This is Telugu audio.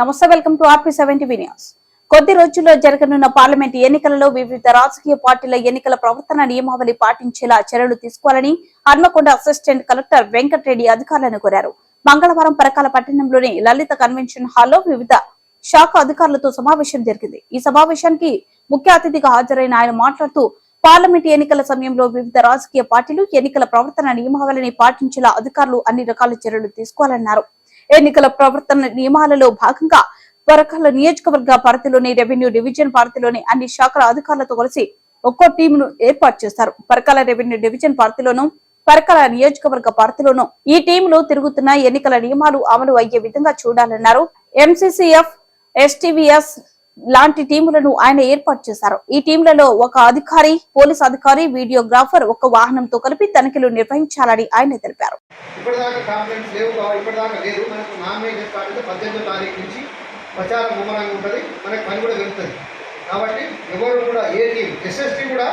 నమస్తే welcome to RP seventy news. కొద్ది రోజుల్లో జరగనున్న పార్లమెంట్ ఎన్నికలలో వివిధ రాజకీయ పార్టీల ఎన్నికల ప్రవర్తన నియమావళి పాటించేలా చర్యలు తీసుకోవాలని హన్మకొండ అసిస్టెంట్ కలెక్టర్ వెంకటరెడ్డి అధికారులను కోరారు. మంగళవారం పరకాల పట్టణంలోని లలిత కన్వెన్షన్ హాల్లో వివిధ శాఖ అధికారులతో సమావేశం జరిగింది. ఈ సమావేశానికి ముఖ్య అతిథిగా హాజరైన ఆయన మాట్లాడుతూ పార్లమెంట్ ఎన్నికల సమయంలో వివిధ రాజకీయ పార్టీలు ఎన్నికల ప్రవర్తన నియమావళిని పాటించేలా అధికారులు అన్ని రకాల చర్యలు తీసుకోవాలన్నారు. ఎన్నికల ప్రవర్తన నియమాలలో భాగంగా పరకాల నియోజకవర్గ పరిధిలోని రెవెన్యూ డివిజన్ పరిధిలోని అన్ని శాఖల అధికారులతో కలిసి ఒక్కో టీమును ఏర్పాటు చేస్తారు. పరకాల రెవెన్యూ డివిజన్ పరిధిలోను పరకాల నియోజకవర్గ పరిధిలోను ఈ టీములు తిరుగుతున్న ఎన్నికల నియమాలు అమలు అయ్యే విధంగా చూడాలన్నారు. ఎంసీసీఎఫ్ ఎస్టీవీఎస్ లాంటి టీములను ఆయన ఏర్పాటు చేశారు. ఈ టీంలలో ఒక అధికారి పోలీస్ అధికారి వీడియోగ్రాఫర్ ఒక వాహనంతో కలిపి తనిఖీలు నిర్వహించాలని ఆయన తెలిపారు. ప్రచారం ముమ్మరంగా ఉంటుంది. పని కూడా వెళ్తుంది. కాబట్టి ఎవరు కూడా ఏ టీం ఎస్ఎస్టీ కూడా